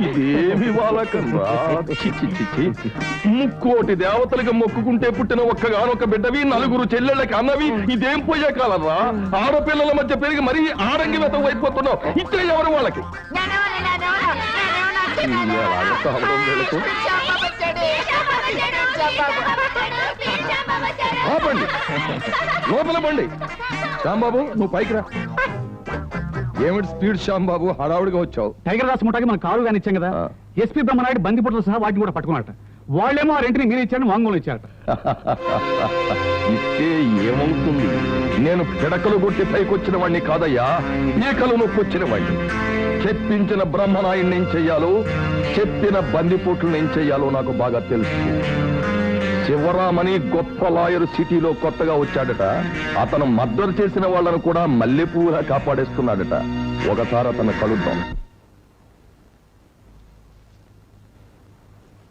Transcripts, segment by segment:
ఇదేమి. ముక్కోటి దేవతలకి మొక్కుకుంటే పుట్టిన ఒక్కగానొక్క బిడ్డవి నలుగురు చెల్లెళ్ళకి అన్నవి ఇదేం పోయే కాలరా ఆడపిల్లల మధ్య పెరిగి మరీ ఆడంగి అయిపోతున్నావు. ఇచ్చే ఎవరు వాళ్ళకి? శాంబాబు శాంబాబు శాంబాబు. ఆపండి. లోపల బండి. శ్యాంబాబు నువ్వు పైకి రా. ఏమిటి స్పీడ్ శ్యాంబాబు హడావుడిగా వచ్చావు. టైగర్ దాస్ ముఠాకి మన కారు కానీ ఇచ్చాం కదా. ఎస్పీ బ్రహ్మనాయుడు బందిపుట్ల సహా వాటిని కూడా పట్టుకున్నట్ట వాళ్ళేమో ఆ రెంట్ని మీరు ఇచ్చారని వాంగ్మూలం ఇచ్చారట. ఇస్తే ఏమవుతుంది? నేను పిడకలు కొట్టి పైకొచ్చిన వాడిని కాదయ్యా. ఈకలు నొప్పొచ్చిన వాడిని చెప్పించిన బ్రహ్మనాయుడిని ఏం చెయ్యాలో చెప్పిన బందిపోట్లను ఏం చెయ్యాలో నాకు బాగా తెలుసు. శివరామని గొప్ప లాయర్ సిటీలో కొత్తగా వచ్చాడట. అతను మర్డర్ చేసిన వాళ్ళను కూడా మల్లెపూలా కాపాడేస్తున్నాడట. ఒకసారి అతను కలుద్దాం.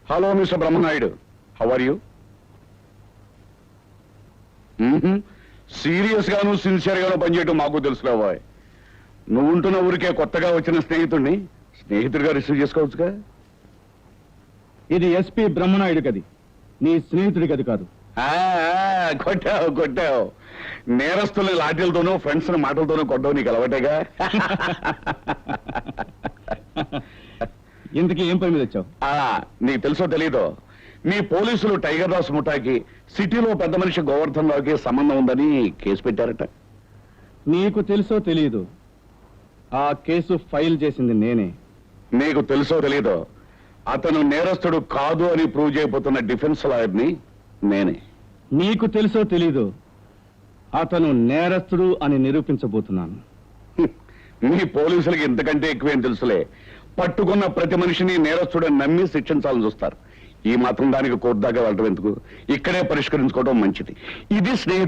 Hello mister Brahmanayudu how are you serious గాను సిన్సియర్ గాను పనిచేయటం మాకు తెలుసులేవా నువ్వు ఉంటున్న ఊరికే కొత్తగా వచ్చిన స్నేహితుడిని స్నేహితుడిగా రిసీవ్ చేసుకోవచ్చుగా? ఇది ఎస్పీ బ్రహ్మనాయుడు గది నీ స్నేహితుడి గది కాదు. ఆ, ఆ, కొట్టావు కొట్టావు. నేరస్తుల్ని లాఠీలతోనూ ఫ్రెండ్స్ మాటలతోనూ కొట్టవు నీకు అలవాటేగా? ఇంతకీ ఏం పని మీద వచ్చావు? నీకు తెలుసో తెలీదో మీ పోలీసులు టైగర్ దాస్ ముఠాకి సిటీలో పెద్ద మనిషి గోవర్ధన్ రావుకి సంబంధం ఉందని కేసు పెట్టారట. నీకు తెలుసో తెలియదు ఆ కేసు ఫైల్ చేసింది నేనే. నీకు తెలుసో తెలీదో అతను నేరస్తుడు కాదు అని ప్రూవ్ చేయబోతున్న డిఫెన్స్ లాయర్ని నేనే. నీకు తెలుసో తెలీదు అతను నేరస్తుడు అని నిరూపించబోతున్నాను. మీ పోలీసులకి ఇంతకంటే ఎక్కువేం తెలుసులే. పట్టుకున్న ప్రతి మనిషిని నేరస్తుడని నమ్మి శిక్షించాలని చూస్తారు. ఈ మాత్రం దానికి కోర్టు దాకా ఎందుకు? ఇక్కడే పరిష్కరించుకోవడం మంచిది. ఇది స్నేహితుడు